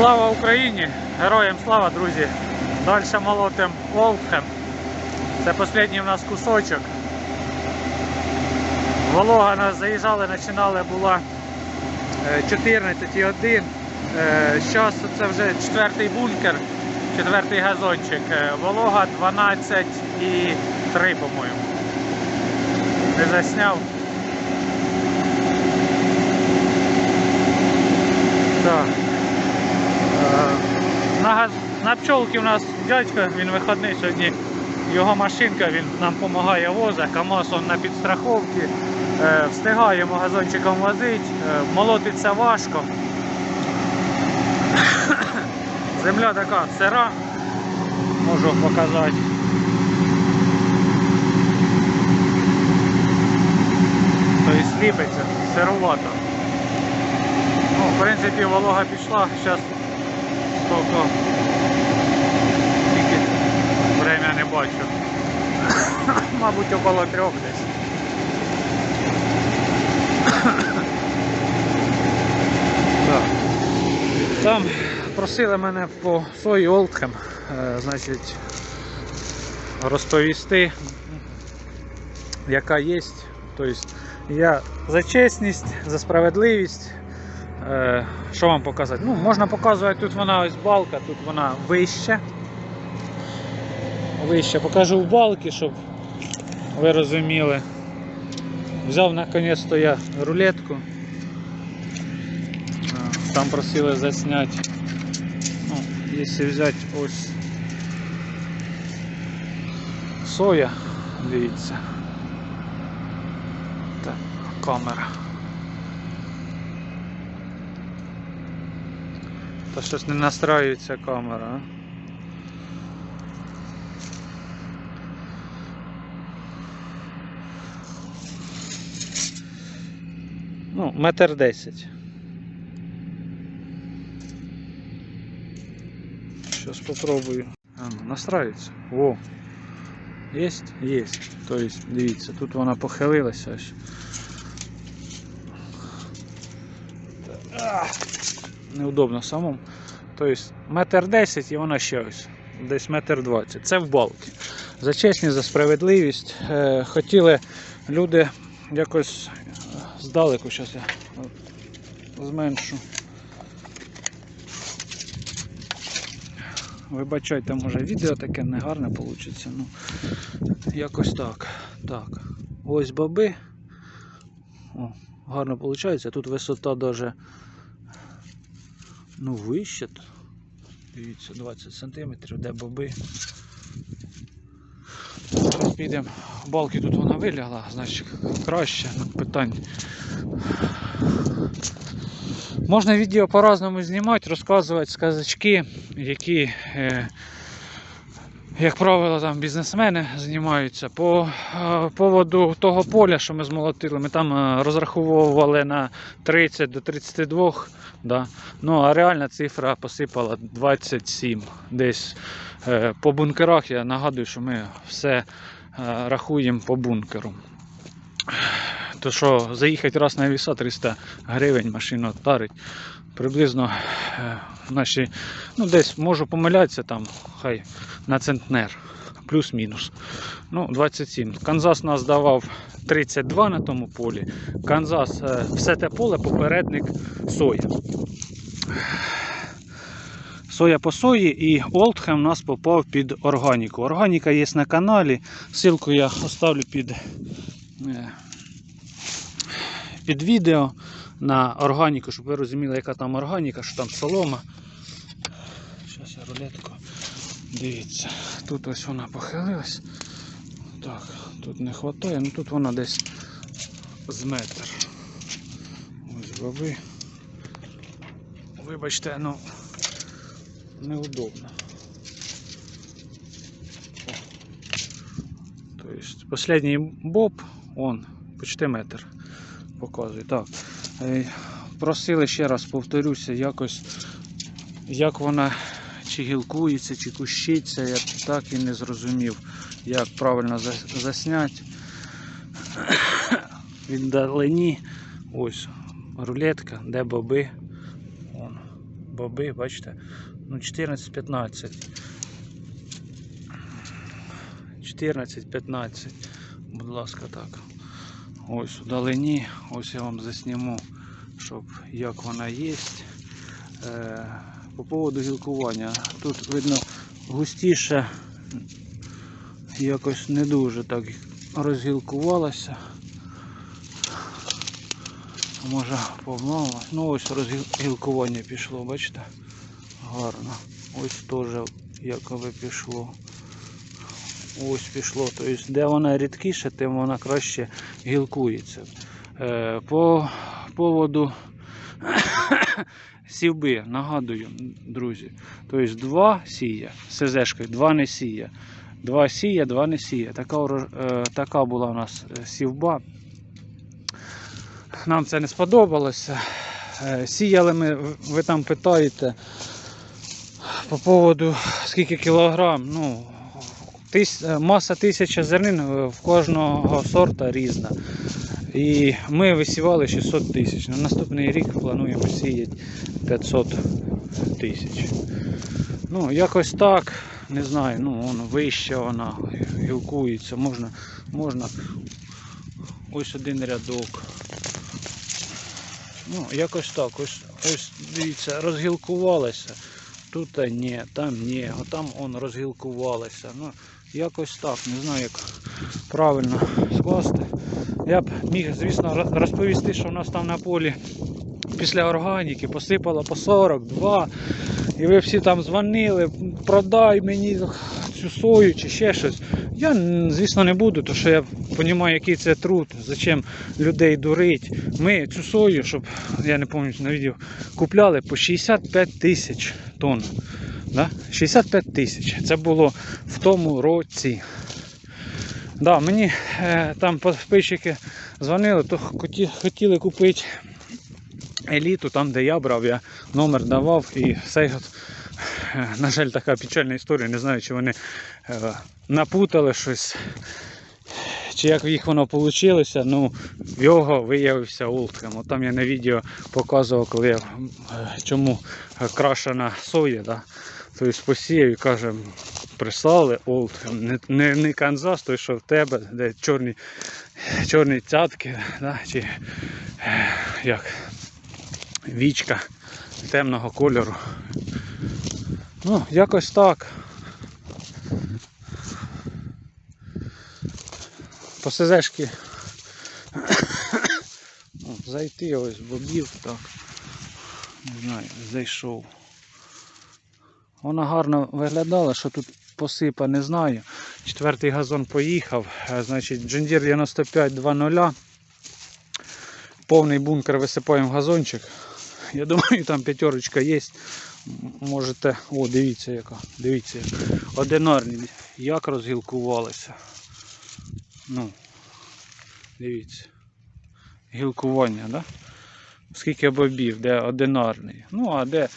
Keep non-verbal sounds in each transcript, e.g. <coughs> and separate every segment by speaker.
Speaker 1: Слава Україні! Героям слава, друзі! Далі молотим Олдхем. Це останній у нас кусочок. Волога нас заїжджали, починали була е, 14,1. Зараз це вже четвертий бункер, четвертий газончик. Е, Волога 12,3, по-моєму. Не засняв. Так. На, газ... на пчолки у нас дядько, він виходний сьогодні. Його машинка, він нам допомагає воза, КАМАЗ он на підстраховці. Е, встигаємо газончиком возити, е, молотиться важко. <coughs> Земля така сира, можу показати. Тобто сліпиться, сировато. Ну, в принципі, волога пішла, зараз сколько тільки время не бачу. <coughs> Мабуть, около трьох десь. <coughs> Там просили мене по сої Олдхем, е, значить, розповісти, яка є. Тобто я за чесність, за справедливість. Е, Що вам показати? Ну, можна показувати, тут вона ось балка, тут вона вища. Вища. Покажу в балки, щоб ви розуміли. Взяв наконець-то я рулетку. Там просили засняти. Ну, якщо взяти ось соя, дивіться. Так, камера. Та щось не настраюється камера. Ну, метр десять. Сейчас попробую. А, ну, настраивается. О! Есть? Есть. То есть, дивіться, тут вона похилилася ось. Неудобно самому. Тобто метр десять і вона ще ось. Десь метр двадцять. Це в балки. За чесність, за справедливість. Е, хотіли люди якось здалеку, зараз я зменшу. Вибачайте, може відео таке негарне вийде. Ну, якось так. Так. Ось баби. О, гарно виходить. Тут висота даже ну вище. Дивіться, 20 см, де боби. Зараз підемо. Балки тут вона вилягла, значить краще, ну, питань. Можна відео по-разному знімати, розказувати сказочки, які, е, як правило, там бізнесмени займаються. По е, поводу того поля, що ми змолотили, ми там е, розраховували на 30 до 32, да. ну, а реальна цифра посипала 27 десь. Е, По бункерах я нагадую, що ми все рахуємо по бункеру. То що заїхати раз на віса 300 гривень машину тарить. Приблизно е, наші, ну десь можу помилятися там, хай на центнер, плюс-мінус. Ну, 27. Канзас нас давав 32 на тому полі. Канзас, е, все те поле попередник соя. Соя по сої і Олдхем нас попав під органіку. Органіка є на каналі. Ссылку я оставлю під, е, під відео на органіку, щоб ви розуміли, яка там органіка, що там солома. Зараз я рулетку. Дивіться, тут ось вона похилилась. Так, тут не вистачає, ну тут вона десь з метр. Ось баби. Вибачте, ну неудобно. О. То есть боб, он почти метр показує. Так. Просили ще раз повторюся, якось як вона чи гілкується, чи кущиться, я так і не зрозумів, як правильно за- засняти. <coughs> Віддалені ось рулетка, де боби. Вон, боби, бачите? Ну, 14-15. 14-15. Будь ласка, так. Ось у далині, ось я вам засніму, щоб як вона є. Е, по поводу гілкування. Тут видно густіше, якось не дуже так розгілкувалася. Може помало. Ну ось розгілкування пішло, бачите? Гарно. Ось теж якоби пішло. Ось пішло. Тобто, де вона рідкіше, тим вона краще гілкується. Е, по поводу <coughs> сівби, нагадую, друзі. Тобто два сія, СЗшки, два не сія. Два сія, два не сія. Така, е, така була у нас е, сівба. Нам це не сподобалося. Сіяли ми, ви там питаєте по поводу скільки кілограм. Ну, тис, е, маса тисяча зернин е, в кожного сорта різна. І ми висівали 600 тисяч. На наступний рік плануємо сіяти 500 тисяч. Ну, якось так, не знаю, ну воно вище вона гілкується, можна, можна ось один рядок. Ну, якось так, ось, ось дивіться, розгілкувалася. Тут ні, там ні, а там он розгілкувалася. Ну, якось так, не знаю, як правильно скласти. Я б міг, звісно, розповісти, що в нас там на полі після органіки посипало по 42. І ви всі там дзвонили, продай мені цю сою чи ще щось. Я, звісно, не буду, тому що я розумію, який це труд, зачем людей дурить. Ми цю сою, щоб я не пам'ятаю на відео, купляли по 65 тисяч тонн. Да? 65 тисяч. Це було в тому році. Да, мені е, там підписчики дзвонили, то хоті- хотіли купити еліту, там де я брав, я номер давав і все. Е, на жаль, така печальна історія. Не знаю, чи вони е, напутали щось, чи як їх воно вийшло. Ну, в його виявився Олдхем. От там я на відео показував, коли я, е, чому крашена соя. Да? Тобто посіяв і каже, прислали Олдхем, не, не, не Канзас, той, що в тебе, де чорні, чорні цятки, да? чи як вічка темного кольору. Ну, якось так. По СЗшки <coughs> зайти ось бобів, так. Не знаю, зайшов. Вона гарно виглядала, що тут посипа, не знаю. Четвертий газон поїхав. Е, Значить, Джендір 9520. Повний бункер висипаємо в газончик. Я думаю, там п'ятерочка є. Можете. О, дивіться яка. Дивіться. Одинарні. Як розгілкувалися. Ну. Дивіться. Гілкування, да? Скільки бобів, де одинарний. Ну, а де,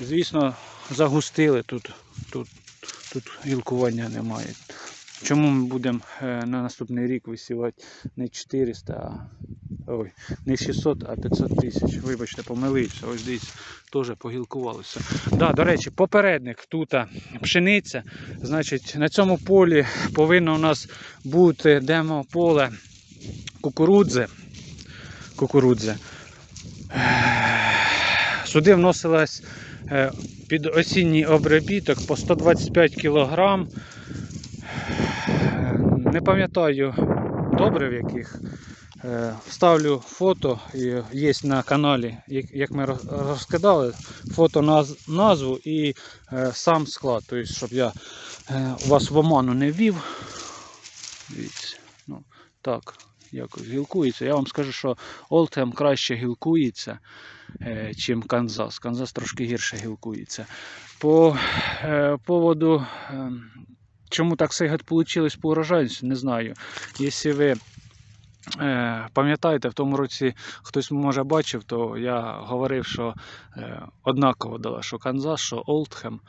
Speaker 1: звісно, загустили тут. Тут, тут гілкування немає. Чому ми будемо е, на наступний рік висівати не 400, а ой, не 600, а 500 тисяч. Вибачте, помилився. Ось дивіться, теж погілкувалося. Да, до речі, попередник тут пшениця. Значить, на цьому полі повинно у нас бути демо поле кукурудзи. Кукурудзи. Сюди вносилась е, під осінній обробіток по 125 кг. Не пам'ятаю добре в яких. Е, Вставлю фото, є на каналі, як- ми розкидали, фото наз- назву і е, сам склад, тобто, щоб я е, вас в оману не ввів. Ну, так, якось гілкується. Я вам скажу, що Олтем краще гілкується, чим Канзас. Канзас трошки гірше гілкується. По е, поводу, е, чому так все вийшло по урожайності, не знаю. Якщо ви е, пам'ятаєте, в тому році хтось може бачив, то я говорив, що е, однаково дала, що Канзас, що Олдхем.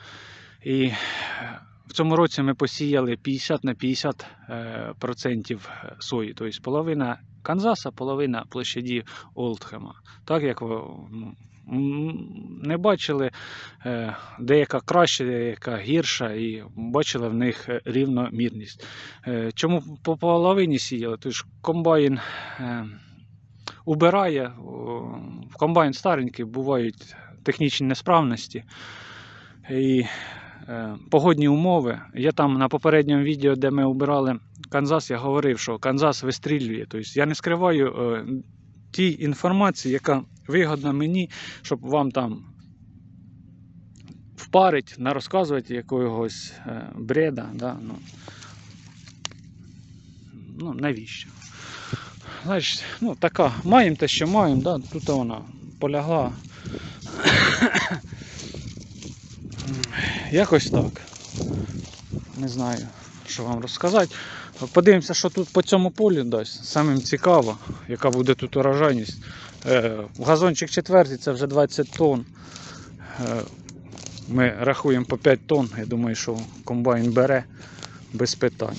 Speaker 1: І е, в цьому році ми посіяли 50 на 50 е, процентів сої, тобто половина Канзаса, половина площаді Олдхема. Так як ви, ну, не бачили, е, деяка краще, деяка гірша, і бачили в них е, рівномірність. Е, Чому по половині сіяли? Тож комбайн е, убирає, комбайн старенький бувають технічні несправності. І е, погодні умови. Я там на попередньому відео, де ми обирали Канзас, я говорив, що Канзас вистрілює. Тобто я не скриваю е, ті інформації, яка вигодна мені, щоб вам там впарить, не розказувати якогось е, бреда. Да? Ну, ну, навіщо? Значить, ну така, маємо те, що маємо, да? тут вона полягла. Якось так. Не знаю, що вам розказати. Подивимося, що тут по цьому полю дасть. Самим цікаво, яка буде тут урожайність. Е, газончик четвертий це вже 20 тонн. Е, ми рахуємо по 5 тонн. Я думаю, що комбайн бере без питань.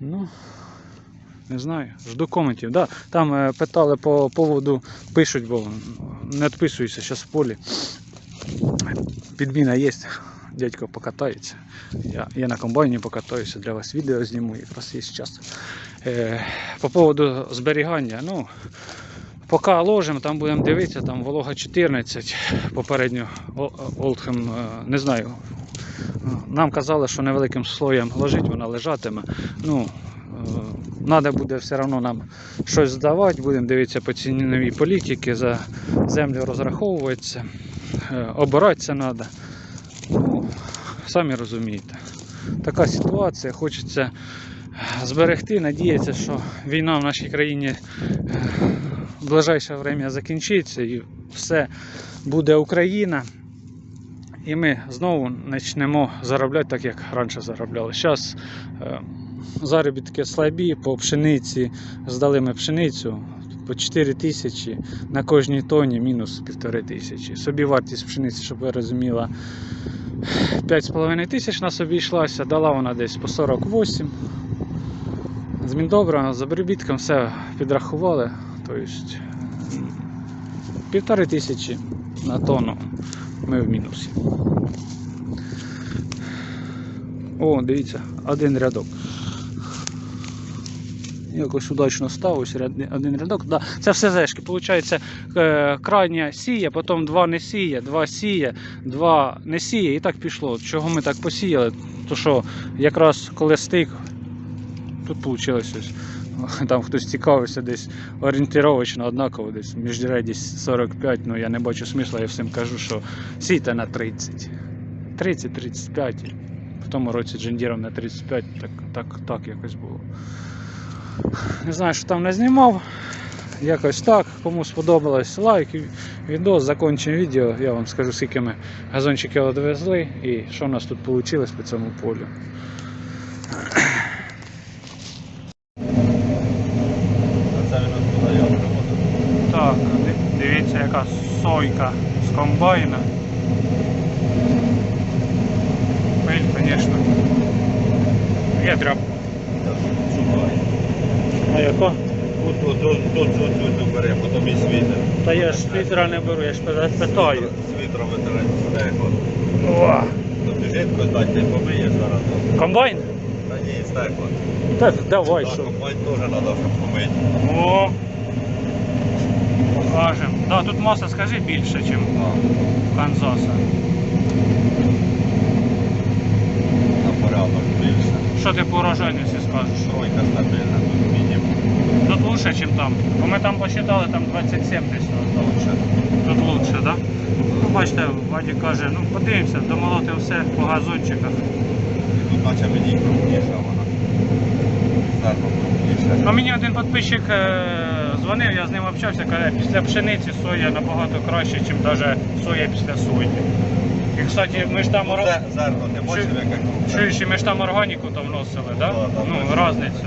Speaker 1: Ну, не знаю, жду коментів. Да, там е, питали по поводу, пишуть, бо не відписуюся зараз в полі. Підміна є, дядько покатається. Я, я на комбайні покатаюся, для вас відео зніму, якраз є час. Е, по поводу зберігання, ну, поки ложимо, там будемо дивитися, там волога 14, попередньо Олдхем, е, не знаю. Нам казали, що невеликим слоєм ложить, вона лежатиме. Ну, треба буде все одно нам щось здавати, будемо дивитися по ціновій політики, за землю розраховуватися, обиратися треба. Ну, самі розумієте. Така ситуація, хочеться зберегти, надіятися, що війна в нашій країні е, в ближайше время закінчиться і все буде Україна. І ми знову почнемо заробляти так, як раніше заробляли. Зараз е, заробітки слабі, по пшениці здали ми пшеницю по 4 тисячі на кожній тоні мінус півтори тисячі. Собі вартість пшениці, щоб ви розуміли, 5,5 тисяч собі йшлася, дала вона десь по 48. З Міндобра, з обробітком все підрахували. Тобто півтори тисячі на тонну ми в мінусі. О, дивіться, один рядок. Якось удачно став, ось один рядок. Да, це все зешки. Получається, е, крайня сіє, потім два не сіє, два сіє, два не сіє, і так пішло. Чого ми так посіяли? То що якраз коли стик, тут вийшло ось. <laughs> Там хтось цікавився десь орієнтировочно однаково, десь міжрядість 45, ну я не бачу смисла, я всім кажу, що сійте на 30. 30-35. В тому році джендіром на 35, так, так, так якось було. Не знаю, що там не знімав. Якось так. Кому сподобалось лайк, відео, закінчимо відео. Я вам скажу, скільки ми газончиків довезли і що у нас тут вийшло по цьому полю. Так, дивіться, яка сойка з комбайна. Пиль, звісно. Є дроб. Яко?
Speaker 2: Тут, тут, тут, тут, тут, тут бере, потім і світер.
Speaker 1: Та я ж світера не беру, я ж питаю.
Speaker 2: Світром витирає стекло.
Speaker 1: О,
Speaker 2: Тобі жидко дати, не помиєш зараз.
Speaker 1: комбайн?
Speaker 2: Та ні, стекло.
Speaker 1: Так, давай, що.
Speaker 2: комбайн теж треба, щоб помити.
Speaker 1: О, покажемо. Да, тут маса, скажи, більше, ніж у Канзаса.
Speaker 2: На порядок більше.
Speaker 1: Що ти по урожайності скажеш?
Speaker 2: Тройка стабільна. Тут
Speaker 1: лучше, ніж там. Бо ми там посчитали, там 27 десь.
Speaker 2: Лучше.
Speaker 1: Тут лучше? Да? Ну, бачите, Ваді каже, ну подивимося, домолоти все по газончиках.
Speaker 2: І тут наче мені крупніша вона.
Speaker 1: Ну, мені один підписчик е, дзвонив, я з ним общався, каже, після пшениці соя набагато краще, ніж навіть соя після сої. І, кстати, ми ж там,
Speaker 2: Ну, це бачив,
Speaker 1: чуєш, ми ж там органіку там вносили, так? Да?
Speaker 2: Да,
Speaker 1: Ну, різниця.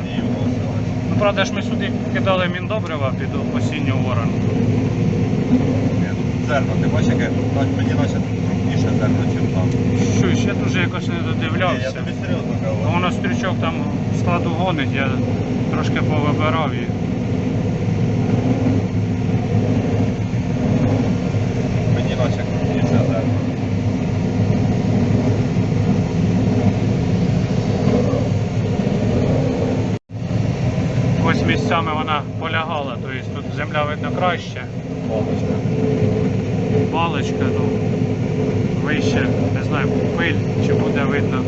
Speaker 1: Правда ж ми сюди кидали міндобрива під осінню ворону.
Speaker 2: Ну, Зерно, ти бачиш, яке мені наче крупніше зерно, ніж там.
Speaker 1: Що, ще дуже якось не
Speaker 2: Ні, я
Speaker 1: додивлявся.
Speaker 2: тобі серйозно кажу.
Speaker 1: Воно стрічок там складу гонить, я трошки повибирав і. Місцями вона полягала, тобто тут земля видно краще.
Speaker 2: Балочка.
Speaker 1: Балочка, ну, вище, не знаю, пиль чи буде видно.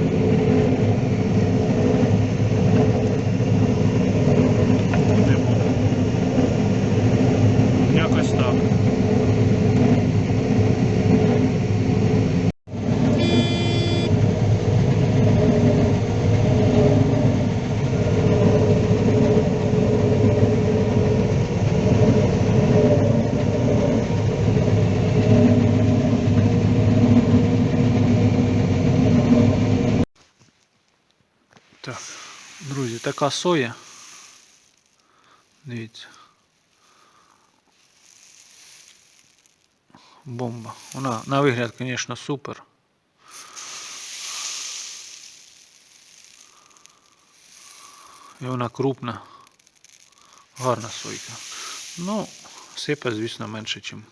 Speaker 1: Не буде. Якось так. Так, друзі, така соя. Дивіться. Бомба. Вона на вигляд, звісно, супер. І вона крупна. Гарна сойка. Ну, сипе, звісно, менше, ніж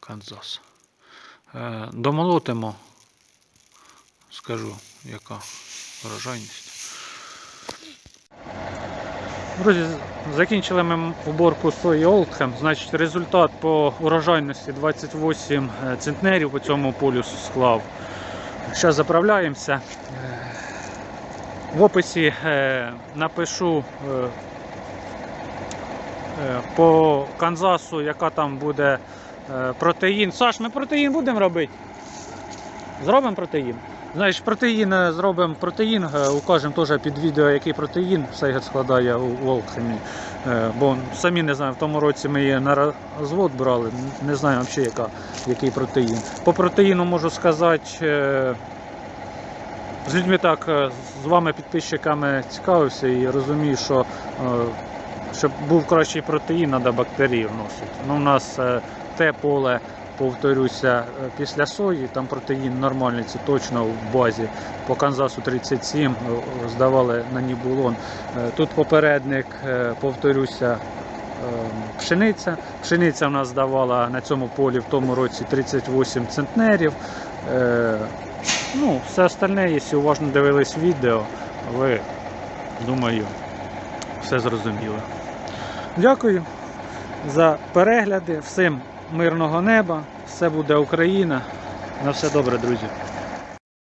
Speaker 1: Канзас. Е, домолотимо, скажу, яка врожайність. Друзі, закінчили ми уборку сої Олдхем. Значить, результат по урожайності 28 центнерів по цьому полю склав. Зараз заправляємося. Е, В описі е, напишу е, е, по Канзасу, яка там буде е, протеїн. Саш, ми протеїн будемо робити? Зробимо протеїн? Значить, протеїн е, зробимо протеїн, е, укажемо теж під відео, який протеїн Сейгет складає у Волхемі. Бо самі не знаємо, в тому році ми її на розвод брали, не знаю взагалі, яка, який протеїн. По протеїну можу сказати, е, з людьми так, е, з вами, підписчиками, цікавився і розумію, що е, щоб був кращий протеїн, треба бактерії вносити. Ну, у нас е, те поле повторюся, е, після сої, там протеїн нормальний, це точно в базі. По Канзасу 37 е, здавали на нібулон. Е, Тут попередник, е, повторюся, е, пшениця. Пшениця в нас здавала на цьому полі в тому році 38 центнерів. Е, Ну, все остальне, якщо уважно дивились відео, ви, думаю, все зрозуміли. Дякую за перегляди. Всім мирного неба. Все буде Україна. На все добре, друзі.